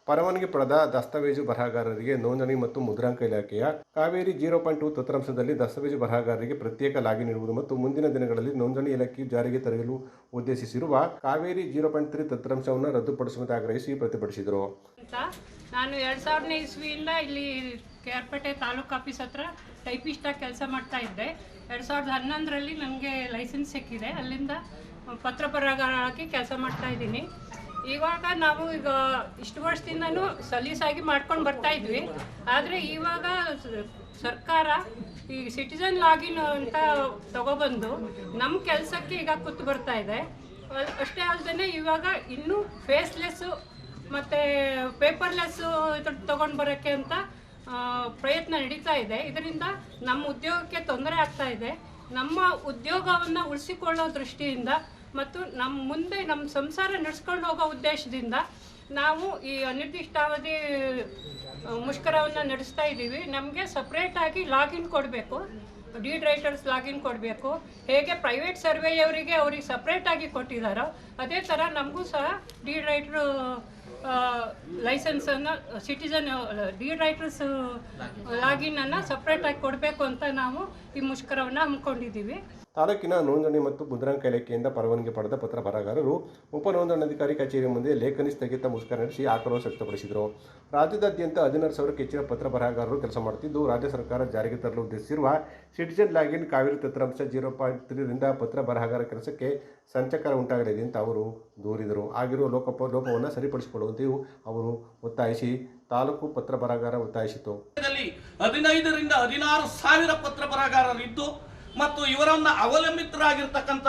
ಪರವಾನಗಿ ಪಡೆದ ದಸ್ತಾವೇಜು ಬರಹಗಾರರಿಗೆ ನೋಂದಣಿ ಮತ್ತು ಮುದ್ರಾಂಕ ಇಲಾಖೆಯ ಕಾವೇರಿ ಜೀರೋ ಪಾಯಿಂಟ್ ಟು ತತ್ರಾಂಶದಲ್ಲಿ ದಸ್ತಾವೇಜು ಬರಹಗಾರರಿಗೆ ಪ್ರತ್ಯೇಕ ಲಾಗಿನ್ ನೀಡುವುದು ಮತ್ತು ಮುಂದಿನ ದಿನಗಳಲ್ಲಿ ನೋಂದಣಿ ಇಲಾಖೆ ಜಾರಿಗೆ ತರಲು ಉದ್ದೇಶಿಸಿರುವ ಕಾವೇರಿ ಜೀರೋ ಪಾಯಿಂಟ್ ತ್ರೀ ತತ್ರಾಂಶವನ್ನು ರದ್ದುಪಡಿಸುವಂತೆ ಆಗ್ರಹಿಸಿ ಪ್ರತಿಭಟಿಸಿದರು. ನಾನು ಎರಡು ಸಾವಿರನೇ ಇಸ್ವಿಯಿಂದ ಇಲ್ಲಿ ಕೆಆರ್ಪೇಟೆ ತಾಲೂಕು ಆಫೀಸ್ ಹತ್ರ ಟೈಪಿಸ್ಟಾಗಿ ಕೆಲಸ ಮಾಡ್ತಾ ಇದ್ದೆ. ಎರಡು ಸಾವಿರದ ಹನ್ನೊಂದರಲ್ಲಿ ನನಗೆ ಲೈಸೆನ್ಸ್ ಸಿಕ್ಕಿದೆ. ಅಲ್ಲಿಂದ ಪತ್ರ ಬರಹಗಾರರಾಗಿ ಕೆಲಸ ಮಾಡ್ತಾ ಇದ್ದೀನಿ. ಇವಾಗ ನಾವು ಈಗ ಇಷ್ಟು ವರ್ಷದಿಂದನೂ ಸಲೀಸಾಗಿ ಮಾಡ್ಕೊಂಡು ಬರ್ತಾ ಇದ್ವಿ. ಆದರೆ ಇವಾಗ ಸರ್ಕಾರ ಈ ಸಿಟಿಸನ್ ಲಾಗಿನ್ ಅಂತ ತಗೊಬಂದು ನಮ್ಮ ಕೆಲಸಕ್ಕೆ ಈಗ ಕೂತು ಬರ್ತಾ ಇದೆ. ಅಷ್ಟೇ ಅಲ್ಲದೆ ಇವಾಗ ಇನ್ನೂ ಫೇಸ್ಲೆಸ್ಸು ಮತ್ತು ಪೇಪರ್ಲೆಸ್ಸು ಇದ್ರ ತೊಗೊಂಡು ಬರೋಕ್ಕೆ ಅಂತ ಪ್ರಯತ್ನ ನಡೀತಾ ಇದೆ. ಇದರಿಂದ ನಮ್ಮ ಉದ್ಯೋಗಕ್ಕೆ ತೊಂದರೆ ಆಗ್ತಾ ಇದೆ. ನಮ್ಮ ಉದ್ಯೋಗವನ್ನು ಉಳಿಸಿಕೊಳ್ಳೋ ದೃಷ್ಟಿಯಿಂದ ಮತ್ತು ನಮ್ಮ ಮುಂದೆ ನಮ್ಮ ಸಂಸಾರ ನಡೆಸ್ಕೊಂಡು ಹೋಗೋ ಉದ್ದೇಶದಿಂದ ನಾವು ಈ ಅನಿರ್ದಿಷ್ಟಾವಧಿ ಮುಷ್ಕರವನ್ನು ನಡೆಸ್ತಾ ಇದ್ದೀವಿ. ನಮಗೆ ಸಪ್ರೇಟಾಗಿ ಲಾಗಿನ್ ಕೊಡಬೇಕು. ಡೀಡ್ ರೈಟರ್ಸ್ ಲಾಗಿನ್ ಕೊಡಬೇಕು. ಹೇಗೆ ಪ್ರೈವೇಟ್ ಸರ್ವೆಯವರಿಗೆ ಅವ್ರಿಗೆ ಸಪ್ರೇಟಾಗಿ ಕೊಟ್ಟಿದ್ದಾರೋ ಅದೇ ಥರ ನಮಗೂ ಸಹ ಡೀಡ್ ರೈಟ್ರು ಲೈಸೆನ್ಸನ್ನು ಸಿಟಿಸನ್ ಡಿ ರೈಟರ್ಸ್ ಲಾಗಿನನ್ನು ಸಪ್ರೇಟಾಗಿ ಕೊಡಬೇಕು ಅಂತ ನಾವು ಈ ಮುಷ್ಕರವನ್ನು ಹಮ್ಮಿಕೊಂಡಿದ್ದೀವಿ. ತಾಲೂಕಿನ ನೋಂದಣಿ ಮತ್ತು ಮುದ್ರಾಂಕ ಇಲಾಖೆಯಿಂದ ಪರವಾನಗಿ ಪಡೆದ ಪತ್ರ ಬರಹಗಾರರು, ಉಪ ನೋಂದಣಾಧಿಕಾರಿ ಕಚೇರಿ ಮುಂದೆ ಲೇಖನಿ ಸ್ಥಗಿತ ಮುಷ್ಕರ ನಡೆಸಿ ಆಕ್ರೋಶ ವ್ಯಕ್ತಪಡಿಸಿದರು. ರಾಜ್ಯದಾದ್ಯಂತ ಹದಿನಾರು ಸಾವಿರಕ್ಕೆ ಹೆಚ್ಚಿನ ಪತ್ರ ಬರಹಗಾರರು ಕೆಲಸ ಮಾಡುತ್ತಿದ್ದು, ರಾಜ್ಯ ಸರ್ಕಾರ ಜಾರಿಗೆ ತರಲು ಉದ್ದೇಶಿಸಿರುವ ಸಿಟಿಜನ್ ಲಾಗಿನ್ ಕಾವೇರಿ ತತ್ರಾಂಶ ಜೀರೋ ಪಾಯಿಂಟ್ ತ್ರೀರಿಂದ ಪತ್ರ ಬರಹಗಾರ ಕೆಲಸಕ್ಕೆ ಸಂಚಕಾರ ಉಂಟಾಗಲಿದೆ ಅಂತ ಅವರು ದೂರಿದರು. ಆಗಿರುವ ಲೋಕಪ, ಲೋಪವನ್ನು ಸರಿಪಡಿಸಿಕೊಳ್ಳುವಂತೆಯೂ ಅವರು ಒತ್ತಾಯಿಸಿ, ತಾಲೂಕು ಪತ್ರ ಬರಹಗಾರ ಒತ್ತಾಯಿಸಿತು. ಹದಿನೈದರಿಂದ ಹದಿನಾರು ಸಾವಿರ ಪತ್ರ ಬರಹಗಾರರಿದ್ದು ಮತ್ತು ಇವರನ್ನ ಅವಲಂಬಿತರಾಗಿರ್ತಕ್ಕಂಥ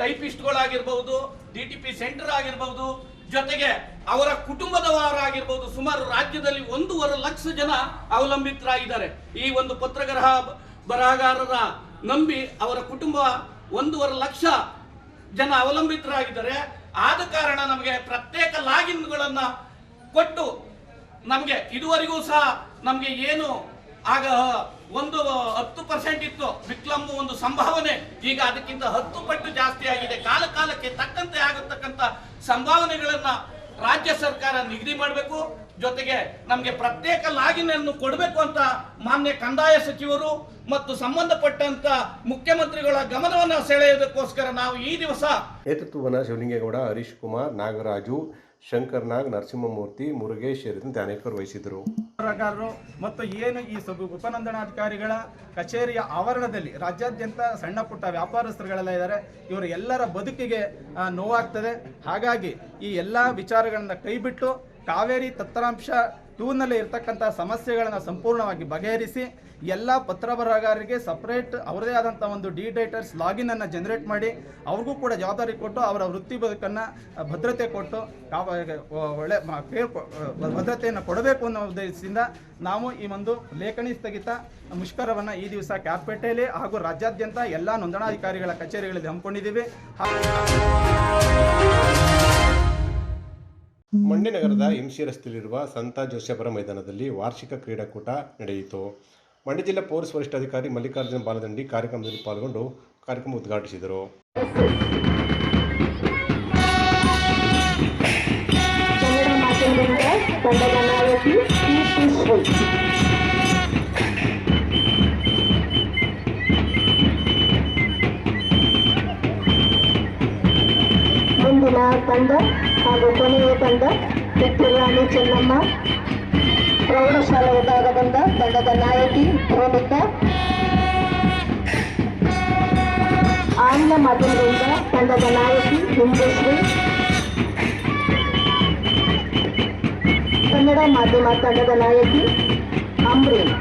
ಟೈಪಿಸ್ಟ್ಗಳಾಗಿರ್ಬಹುದು ಡಿ ಟಿ ಪಿ ಸೆಂಟರ್ ಆಗಿರ್ಬಹುದು ಜೊತೆಗೆ ಅವರ ಕುಟುಂಬದವರಾಗಿರ್ಬಹುದು ಸುಮಾರು ರಾಜ್ಯದಲ್ಲಿ ಒಂದೂವರೆ ಲಕ್ಷ ಜನ ಅವಲಂಬಿತರಾಗಿದ್ದಾರೆ. ಈ ಒಂದು ಪತ್ರಗ್ರಹ ಬರಹಗಾರರ ನಂಬಿ ಅವರ ಕುಟುಂಬ ಒಂದೂವರೆ ಲಕ್ಷ ಜನ ಅವಲಂಬಿತರಾಗಿದ್ದಾರೆ. ಆದ ಕಾರಣ ನಮಗೆ ಪ್ರತ್ಯೇಕ ಲಾಗಿನ್ಗಳನ್ನ ಕೊಟ್ಟು ನಮಗೆ ಇದುವರೆಗೂ ಸಹ ನಮಗೆ ಏನು ಆಗ ಒಂದು ಹತ್ತು ಪರ್ಸೆಂಟ್ ಇತ್ತು. ವಿಕ್ಲಂಬ ಒಂದು ಸಂಭಾವನೆ. ಈಗ ಅದಕ್ಕಿಂತ ಹತ್ತು ಪಟ್ಟು ಜಾಸ್ತಿ ಆಗಿದೆ. ಕಾಲ ಕಾಲಕ್ಕೆ ತಕ್ಕಂತೆ ಆಗತಕ್ಕಂತ ಸಂಭಾವನೆಗಳನ್ನ ರಾಜ್ಯ ಸರ್ಕಾರ ನಿಗದಿ ಮಾಡಬೇಕು. ಜೊತೆಗೆ ನಮಗೆ ಪ್ರತ್ಯೇಕ ಲಾಗಿನ್ ಅನ್ನು ಕೊಡಬೇಕು ಅಂತ ಮಾನ್ಯ ಕಂದಾಯ ಸಚಿವರು ಮತ್ತು ಸಂಬಂಧಪಟ್ಟಂತ ಮುಖ್ಯಮಂತ್ರಿಗಳ ಗಮನವನ್ನು ಸೆಳೆಯೋದಕ್ಕೋಸ್ಕರ ನಾವು ಈ ದಿವಸ ನೇತೃತ್ವವನ್ನು ಶಿವಲಿಂಗೇಗೌಡ ಹರೀಶ್ ಕುಮಾರ್ ನಾಗರಾಜು ಶಂಕರ್ ನಾಗ್ ನರಸಿಂಹಮೂರ್ತಿ ಮುರುಗೇಶ್ ಸೇರಿದಂತೆ ಅನೇಕರು ವಹಿಸಿದರು ಮತ್ತು ಏನು ಈ ಸಬ್ ಉಪನಂದನಾಧಿಕಾರಿಗಳ ಕಚೇರಿಯ ಆವರಣದಲ್ಲಿ ರಾಜ್ಯಾದ್ಯಂತ ಸಣ್ಣ ಪುಟ್ಟ ವ್ಯಾಪಾರಸ್ಥರುಗಳೆಲ್ಲ ಇದ್ದಾರೆ. ಇವರ ಎಲ್ಲರ ಬದುಕಿಗೆ ನೋವಾಗ್ತದೆ. ಹಾಗಾಗಿ ಈ ಎಲ್ಲ ವಿಚಾರಗಳನ್ನು ಕೈಬಿಟ್ಟು ಕಾವೇರಿ ತತ್ರಾಂಶ ಟೂನಲ್ಲಿ ಇರ್ತಕ್ಕಂಥ ಸಮಸ್ಯೆಗಳನ್ನು ಸಂಪೂರ್ಣವಾಗಿ ಬಗೆಹರಿಸಿ ಎಲ್ಲ ಪತ್ರ ಬರಹಗಾರರಿಗೆ ಸಪ್ರೇಟ್ ಅವರದೇ ಆದಂಥ ಒಂದು ಡಿ ಲಾಗಿನ್ ಅನ್ನು ಜನರೇಟ್ ಮಾಡಿ ಅವ್ರಿಗೂ ಕೂಡ ಜವಾಬ್ದಾರಿ ಕೊಟ್ಟು ಅವರ ವೃತ್ತಿ ಬದುಕನ್ನು ಭದ್ರತೆ ಕೊಟ್ಟು ಒಳ್ಳೆ ಭದ್ರತೆಯನ್ನು ಕೊಡಬೇಕು ಅನ್ನೋ ಉದ್ದೇಶದಿಂದ ನಾವು ಈ ಒಂದು ಲೇಖನಿ ಸ್ಥಗಿತ ಮುಷ್ಕರವನ್ನು ಈ ದಿವಸ ಕ್ಯಾಪೇಟೆಯಲ್ಲಿ ಹಾಗೂ ರಾಜ್ಯಾದ್ಯಂತ ಎಲ್ಲ ನೋಂದಣಾಧಿಕಾರಿಗಳ ಕಚೇರಿಗಳಲ್ಲಿ ಹಮ್ಮಿಕೊಂಡಿದ್ದೀವಿ. ಮಂಡ್ಯ ನಗರದ ಎಂಸಿ ರಸ್ತೆಯಲ್ಲಿರುವ ಸಂತ ಜೋಸೆಫರ ಮೈದಾನದಲ್ಲಿ ವಾರ್ಷಿಕ ಕ್ರೀಡಾಕೂಟ ನಡೆಯಿತು. ಮಂಡ್ಯ ಜಿಲ್ಲಾ ಪೊಲೀಸ್ ವರಿಷ್ಠಾಧಿಕಾರಿ ಮಲ್ಲಿಕಾರ್ಜುನ ಬಾಲದಂಡಿ ಕಾರ್ಯಕ್ರಮದಲ್ಲಿ ಪಾಲ್ಗೊಂಡು ಕಾರ್ಯಕ್ರಮ ಉದ್ಘಾಟಿಸಿದರು. ತಂಡ ಹಾಗೂ ಕೊನೆಯ ತಂಡ ಕಿತ್ತೂರಾಣಿ ಚೆನ್ನಮ್ಮ ಪ್ರೌಢಶಾಲಾ ವಿಭಾಗದಿಂದ ತಂಡದ ನಾಯಕಿ ಭೂಮಿಕಾ ಆಂಗ್ಲ ಮಾಧ್ಯಮದಿಂದ ತಂಡದ ನಾಯಕಿ ಹಿಂದೂಶ್ರೀ ಕನ್ನಡ ಮಾಧ್ಯಮ ತಂಡದ ನಾಯಕಿ ಅಮ್ರೀನ್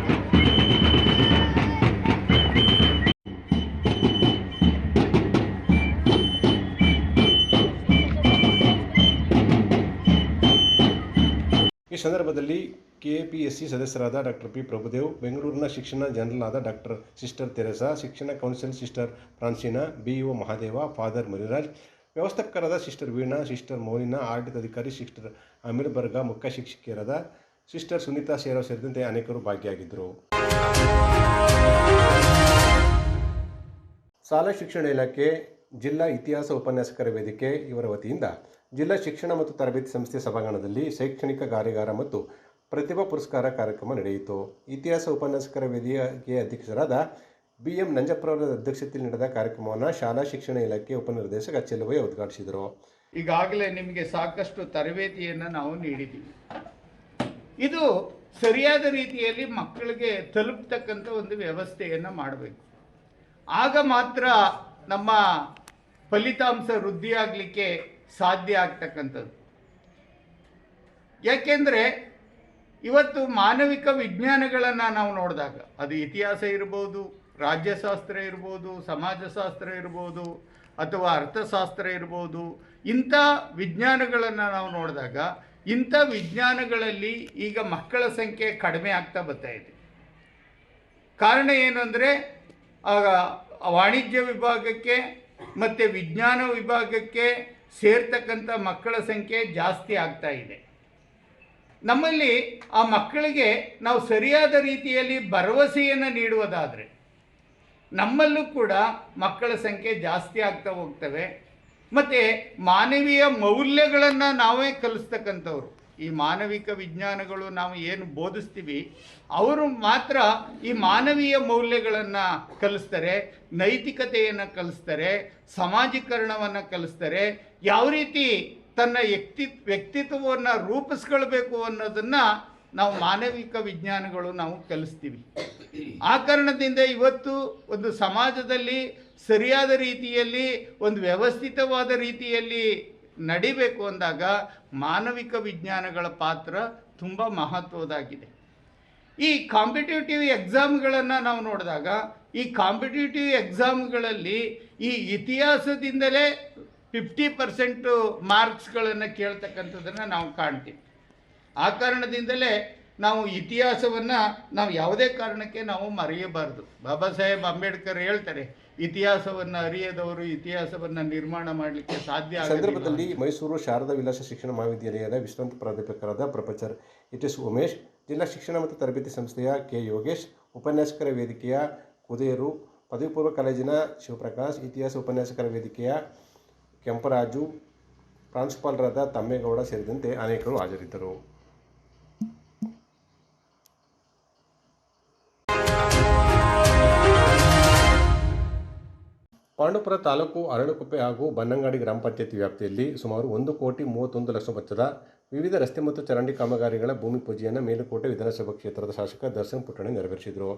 ಸಂದರ್ಭದಲ್ಲಿ ಕೆಪಿಎಸ್ಸಿ ಸದಸ್ಯರಾದ ಡಾಕ್ಟರ್ ಪಿ ಪ್ರಭುದೇವ್, ಬೆಂಗಳೂರಿನ ಶಿಕ್ಷಣ ಜನರಲ್ ಆದ ಡಾಕ್ಟರ್ ಸಿಸ್ಟರ್ ತೆರೆಸಾ, ಶಿಕ್ಷಣ council sister Francina BEO Mahadeva, father Muniraj ವ್ಯವಸ್ಥಾಪಕರಾದ sister Veena, sister ಮೌನಿನಾ ಆಡಳಿತ ಅಧಿಕಾರಿ ಸಿಸ್ಟರ್ ಅಮೀರ್ ಬರ್ಗ, ಮುಖ್ಯ ಶಿಕ್ಷಕಿಯರಾದ ಸಿಸ್ಟರ್ ಸುನೀತಾ ಶೇರಾವ್ ಸೇರಿದಂತೆ ಅನೇಕರು ಭಾಗಿಯಾಗಿದ್ದರು. ಶಾಲಾ ಶಿಕ್ಷಣ ಇಲಾಖೆ ಜಿಲ್ಲಾ ಇತಿಹಾಸ ಉಪನ್ಯಾಸಕರ ವೇದಿಕೆ ಇವರ ವತಿಯಿಂದ ಜಿಲ್ಲಾ ಶಿಕ್ಷಣ ಮತ್ತು ತರಬೇತಿ ಸಂಸ್ಥೆ ಸಭಾಂಗಣದಲ್ಲಿ ಶೈಕ್ಷಣಿಕ ಕಾರ್ಯಾಗಾರ ಮತ್ತು ಪ್ರತಿಭಾ ಪುರಸ್ಕಾರ ಕಾರ್ಯಕ್ರಮ ನಡೆಯಿತು. ಇತಿಹಾಸ ಉಪನ್ಯಾಸಕರ ವೇದಿಕೆಯ ಅಧ್ಯಕ್ಷರಾದ ಬಿ ಎಂ ನಂಜಪ್ಪರವರ ಅಧ್ಯಕ್ಷತೆಯಲ್ಲಿ ನಡೆದ ಕಾರ್ಯಕ್ರಮವನ್ನು ಶಾಲಾ ಶಿಕ್ಷಣ ಇಲಾಖೆ ಉಪನಿರ್ದೇಶಕ ಚೆಲುವಯ್ಯ ಉದ್ಘಾಟಿಸಿದರು. ಈಗಾಗಲೇ ನಿಮಗೆ ಸಾಕಷ್ಟು ತರಬೇತಿಯನ್ನು ನಾವು ನೀಡಿದ್ದೀವಿ. ಇದು ಸರಿಯಾದ ರೀತಿಯಲ್ಲಿ ಮಕ್ಕಳಿಗೆ ತಲುಪ್ತಕ್ಕಂಥ ಒಂದು ವ್ಯವಸ್ಥೆಯನ್ನು ಮಾಡಬೇಕು. ಆಗ ಮಾತ್ರ ನಮ್ಮ ಫಲಿತಾಂಶ ವೃದ್ಧಿಯಾಗಲಿಕ್ಕೆ ಸಾಧ್ಯ ಆಗ್ತಕ್ಕಂಥದ್ದು. ಯಾಕೆಂದರೆ ಇವತ್ತು ಮಾನವಿಕ ವಿಜ್ಞಾನಗಳನ್ನು ನಾವು ನೋಡಿದಾಗ ಅದು ಇತಿಹಾಸ ಇರ್ಬೋದು, ರಾಜ್ಯಶಾಸ್ತ್ರ ಇರ್ಬೋದು, ಸಮಾಜಶಾಸ್ತ್ರ ಇರ್ಬೋದು, ಅಥವಾ ಅರ್ಥಶಾಸ್ತ್ರ ಇರ್ಬೋದು, ಇಂಥ ವಿಜ್ಞಾನಗಳನ್ನು ನಾವು ನೋಡಿದಾಗ ಇಂಥ ವಿಜ್ಞಾನಗಳಲ್ಲಿ ಈಗ ಮಕ್ಕಳ ಸಂಖ್ಯೆ ಕಡಿಮೆ ಆಗ್ತಾ ಬರ್ತಾ ಇದೆ. ಕಾರಣ ಏನು ಅಂದರೆ ವಾಣಿಜ್ಯ ವಿಭಾಗಕ್ಕೆ ಮತ್ತು ವಿಜ್ಞಾನ ವಿಭಾಗಕ್ಕೆ ಸೇರ್ತಕ್ಕಂಥ ಮಕ್ಕಳ ಸಂಖ್ಯೆ ಜಾಸ್ತಿ ಆಗ್ತಾ ಇದೆ. ನಮ್ಮಲ್ಲಿ ಆ ಮಕ್ಕಳಿಗೆ ನಾವು ಸರಿಯಾದ ರೀತಿಯಲ್ಲಿ ಭರವಸೆಯನ್ನು ನೀಡುವುದಾದರೆ, ನಮ್ಮಲ್ಲೂ ಕೂಡ ಮಕ್ಕಳ ಸಂಖ್ಯೆ ಜಾಸ್ತಿ ಆಗ್ತಾ ಹೋಗ್ತವೆ. ಮತ್ತು ಮಾನವೀಯ ಮೌಲ್ಯಗಳನ್ನು ನಾವೇ ಕಲಿಸ್ತಕ್ಕಂಥವ್ರು. ಈ ಮಾನವಿಕ ವಿಜ್ಞಾನಗಳು ನಾವು ಏನು ಬೋಧಿಸ್ತೀವಿ, ಅವರು ಮಾತ್ರ ಈ ಮಾನವೀಯ ಮೌಲ್ಯಗಳನ್ನು ಕಲಿಸ್ತಾರೆ, ನೈತಿಕತೆಯನ್ನು ಕಲಿಸ್ತಾರೆ, ಸಮಾಜೀಕರಣವನ್ನು ಕಲಿಸ್ತಾರೆ ಯಾವ ರೀತಿ ತನ್ನ ವ್ಯಕ್ತಿ ವ್ಯಕ್ತಿತ್ವವನ್ನು ರೂಪಿಸ್ಕೊಳ್ಬೇಕು ಅನ್ನೋದನ್ನು ನಾವು ಮಾನವಿಕ ವಿಜ್ಞಾನಗಳು ನಾವು ಕಲಿಸ್ತೀವಿ. ಆ ಕಾರಣದಿಂದ ಇವತ್ತು ಒಂದು ಸಮಾಜದಲ್ಲಿ ಸರಿಯಾದ ರೀತಿಯಲ್ಲಿ ಒಂದು ವ್ಯವಸ್ಥಿತವಾದ ರೀತಿಯಲ್ಲಿ ನಡಿಬೇಕು ಅಂದಾಗ ಮಾನವಿಕ ವಿಜ್ಞಾನಗಳ ಪಾತ್ರ ತುಂಬ ಮಹತ್ವದಾಗಿದೆ. ಈ ಕಾಂಪಿಟೇಟಿವ್ ಎಕ್ಸಾಮ್ಗಳನ್ನು ನಾವು ನೋಡಿದಾಗ ಈ ಕಾಂಪಿಟೇಟಿವ್ ಎಕ್ಸಾಮ್ಗಳಲ್ಲಿ ಈ ಇತಿಹಾಸದಿಂದಲೇ ಫಿಫ್ಟಿ ಪರ್ಸೆಂಟು ಮಾರ್ಕ್ಸ್ಗಳನ್ನು ಕೇಳ್ತಕ್ಕಂಥದ್ದನ್ನು ನಾವು ಕಾಣ್ತೀವಿ ಆ ಕಾರಣದಿಂದಲೇ ನಾವು ಇತಿಹಾಸವನ್ನು ನಾವು ಯಾವುದೇ ಕಾರಣಕ್ಕೆ ನಾವು ಮರೆಯಬಾರದು ಬಾಬಾ ಸಾಹೇಬ್ ಅಂಬೇಡ್ಕರ್ ಹೇಳ್ತಾರೆ ಇತಿಹಾಸವನ್ನು ಅರಿಯದವರು ಇತಿಹಾಸವನ್ನು ನಿರ್ಮಾಣ ಮಾಡಲಿಕ್ಕೆ ಸಾಧ್ಯ. ಸಂದರ್ಭದಲ್ಲಿ ಮೈಸೂರು ಶಾರದಾ ವಿಲಾಸ ಶಿಕ್ಷಣ ಮಹಾವಿದ್ಯಾಲಯದ ವಿಶ್ರಾಂತ ಪ್ರಾಧ್ಯಾಪಕರಾದ ಪ್ರೊಫೆಸರ್ ಎಚ್ ಎಸ್ ಉಮೇಶ್ ಜಿಲ್ಲಾ ಶಿಕ್ಷಣ ಮತ್ತು ತರಬೇತಿ ಸಂಸ್ಥೆಯ ಕೆ ಯೋಗೇಶ್ ಉಪನ್ಯಾಸಕರ ವೇದಿಕೆಯ ಕುದೇರು ಪದವಿ ಪೂರ್ವ ಕಾಲೇಜಿನ ಶಿವಪ್ರಕಾಶ್ ಇತಿಹಾಸ ಉಪನ್ಯಾಸಕರ ವೇದಿಕೆಯ ಕೆಂಪರಾಜು ಪ್ರಾಂಶುಪಾಲರಾದ ತಮ್ಮೇಗೌಡ ಸೇರಿದಂತೆ ಅನೇಕರು ಹಾಜರಿದ್ದರು. ಪಾಂಡುಪುರ ತಾಲೂಕು ಅರಳುಕುಪ್ಪೆ ಹಾಗೂ ಬನ್ನಂಗಾಡಿ ಗ್ರಾಮ ಪಂಚಾಯತಿ ವ್ಯಾಪ್ತಿಯಲ್ಲಿ ಸುಮಾರು ಒಂದು ಕೋಟಿ ಮೂವತ್ತೊಂದು ಲಕ್ಷ ಮೊತ್ತದ ವಿವಿಧ ರಸ್ತೆ ಮತ್ತು ಚರಂಡಿ ಕಾಮಗಾರಿಗಳ ಭೂಮಿ ಪೂಜೆಯನ್ನು ಮೇಲುಕೋಟೆ ವಿಧಾನಸಭಾ ಕ್ಷೇತ್ರದ ಶಾಸಕ ದರ್ಶನ್ ಪುಟ್ಟಣಿ ನೆರವೇರಿಸಿದರು.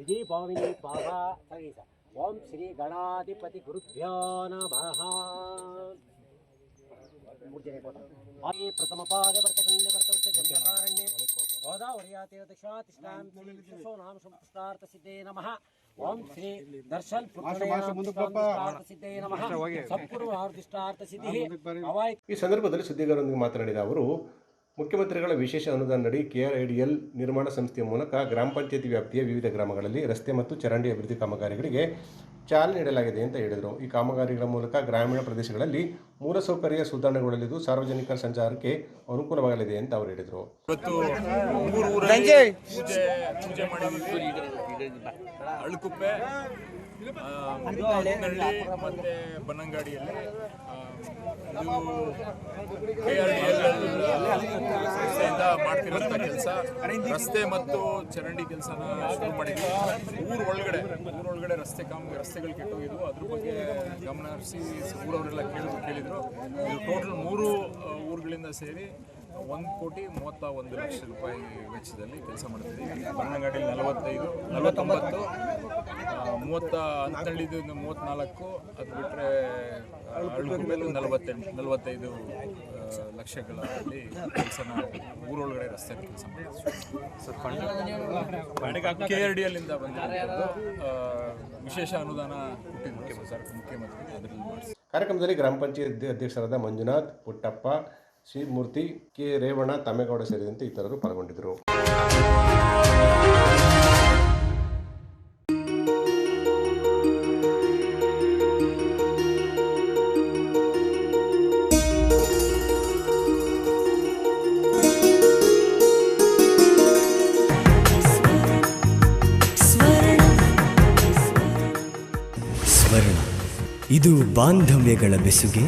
ಅವಾಯ್ತವ ಸ್ಥಾಪಿತಾಭವ ವಿಜಯಭಾವಿನಿ ಸ್ವಾಹ ಓಂ ಶ್ರೀ ಗಣಾಧಿಪತಿ ಗುರುಭ್ಯೋ ನಮಃ ಆಗಿ ಪ್ರಥಮ ಪಾದ ವರ್ತಕಂಡ ವರ್ತವರ್ಷ ಜನ್ಮಕಾರಣ್ಯೆ ಗೋದಾವರ್ಯಾತೀರ ದಕ್ಷಾತಿಷ್ಠಾಂ ಶ್ರೀ ಶಿಶೋನಾಮ ಸಂಪುಷ್ಟಾರ್ಥ ಸಿದ್ಧೇ ನಮಃ ಓಂ ಶ್ರೀ ದರ್ಶನ್ ಸಿದ್ಧೇ ನಮಃ ಸತ್ಪೂರ್ವ ಆರ್ದಿಷ್ಟಾರ್ಥ ಸಿದ್ಧಿ ಈ ಸಂದರ್ಭದಲ್ಲಿ ಸುದ್ದಿಗಾರರೊಂದಿಗೆ ಮಾತನಾಡಿದ ಅವರು ಮುಖ್ಯಮಂತ್ರಿಗಳ ವಿಶೇಷ ಅನುದಾನದಡಿ ಕೆಆರ್ಐಡಿಎಲ್ ನಿರ್ಮಾಣ ಸಂಸ್ಥೆಯ ಮೂಲಕ ಗ್ರಾಮ ಪಂಚಾಯತಿ ವ್ಯಾಪ್ತಿಯ ವಿವಿಧ ಗ್ರಾಮಗಳಲ್ಲಿ ರಸ್ತೆ ಮತ್ತು ಚರಂಡಿ ಅಭಿವೃದ್ಧಿ ಕಾಮಗಾರಿಗಳಿಗೆ ಚಾಲನೆ ನೀಡಲಾಗಿದೆ ಅಂತ ಹೇಳಿದರು. ಈ ಕಾಮಗಾರಿಗಳ ಮೂಲಕ ಗ್ರಾಮೀಣ ಪ್ರದೇಶಗಳಲ್ಲಿ ಮೂಲಸೌಕರ್ಯ ಸುಧಾರಣೆಗೊಳ್ಳಲಿದ್ದು ಸಾರ್ವಜನಿಕರ ಸಂಚಾರಕ್ಕೆ ಅನುಕೂಲವಾಗಲಿದೆ ಅಂತ ಅವರು ಹೇಳಿದರು. ಅಳುಕುಪ್ಪೆ. ಆ, ಮುನ್ನಳ್ಳಿ ಮತ್ತೆ ಬನ್ನಂಗಾಡಿಯಲ್ಲಿ ಆ, ಇದು KRDL ಸಂಸ್ಥೆಯಿಂದ ಮಾಡ್ತಿರೋಂಥ ಕೆಲಸ. ರಸ್ತೆ ಮತ್ತು ಚರಂಡಿ ಕೆಲಸನ ಶುರು ಮಾಡಿದ್ವಿ. ಊರ್ ಒಳಗಡೆ ಊರೊಳಗಡೆ ರಸ್ತೆ ಕಾಮ ರಸ್ತೆಗಳು ಕೆಟ್ಟೋಗಿದ್ವು. ಅದ್ರ ಬಗ್ಗೆ ಗಮನ ಹರಿಸಿ ಊರವರೆಲ್ಲ ಕೇಳಿದ್ರು ಕೇಳಿದ್ರು. ಇದು ಟೋಟಲ್ ಮೂರು ಊರುಗಳಿಂದ ಸೇರಿ ಒಂದು ಕೋಟಿ ಮೂವತ್ತ ಒಂದು ಲಕ್ಷ ರೂಪಾಯಿ ವೆಚ್ಚದಲ್ಲಿ ಕೆಲಸ ಮಾಡ್ತಿದ್ದೀವಿ. ಬಣ್ಣಗಾಡಿ ನಲವತ್ತೈದು ನಲವತ್ತೊಂಬತ್ತು ಮೂವತ್ತ ಅಂತಳ್ಳಿದು ಮೂವತ್ತ್ನಾಲ್ಕು ಅದು ಬಿಟ್ಟರೆ ಮೇಲೆ ನಲವತ್ತೆಂಟು ನಲವತ್ತೈದು ಲಕ್ಷಗಳಲ್ಲಿ ಕೆಲಸನ ಊರೊಳಗಡೆ ರಸ್ತೆ ಕೆಲಸ ಮಾಡಿದ್ವಿ ಕೆ ಆರ್ ಡಿ ಎಲ್ಲಿಂದ ಬಂದಿರೋದು. ವಿಶೇಷ ಅನುದಾನ ಕೊಟ್ಟಿದ್ದು ಸರ್ ಮುಖ್ಯಮಂತ್ರಿ ಅದರಲ್ಲಿ ಕಾರ್ಯಕ್ರಮದಲ್ಲಿ ಗ್ರಾಮ ಪಂಚಾಯತ್ ಅಧ್ಯಕ್ಷರಾದ ಮಂಜುನಾಥ್ ಪುಟ್ಟಪ್ಪ ಶ್ರೀಮೂರ್ತಿ ಕೆ. ರೇವಣ್ಣ ತಮ್ಮೇಗೌಡ ಸೇರಿದಂತೆ ಇತರರು ಪಾಲ್ಗೊಂಡಿದ್ದರು. ಇದು ಬಾಂಧವ್ಯಗಳ ಬೆಸುಗೆ.